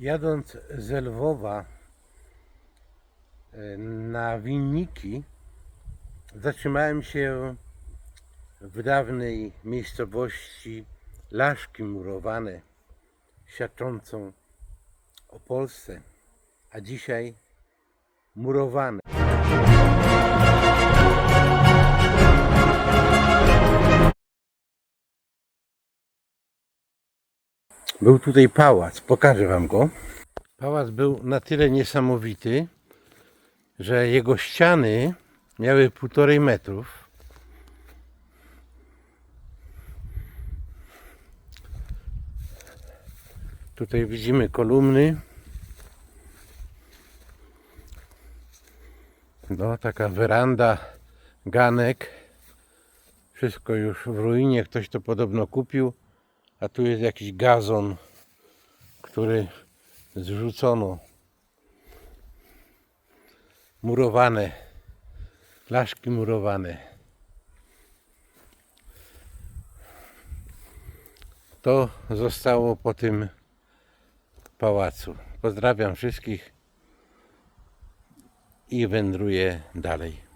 Jadąc z Lwowa e, na Winniki, zatrzymałem się w dawnej miejscowości Laszki Murowane, świadczącą o Polsce, a dzisiaj murowane. Był tutaj pałac, pokażę wam go. Pałac był na tyle niesamowity, że jego ściany miały półtorej metrów. Tutaj widzimy kolumny. No, taka weranda, ganek. Wszystko już w ruinie. Ktoś to podobno kupił. A tu jest jakiś gazon, który zrzucono. Murowane. Laszki murowane. To zostało po tym pałacu. Pozdrawiam wszystkich i wędruję dalej.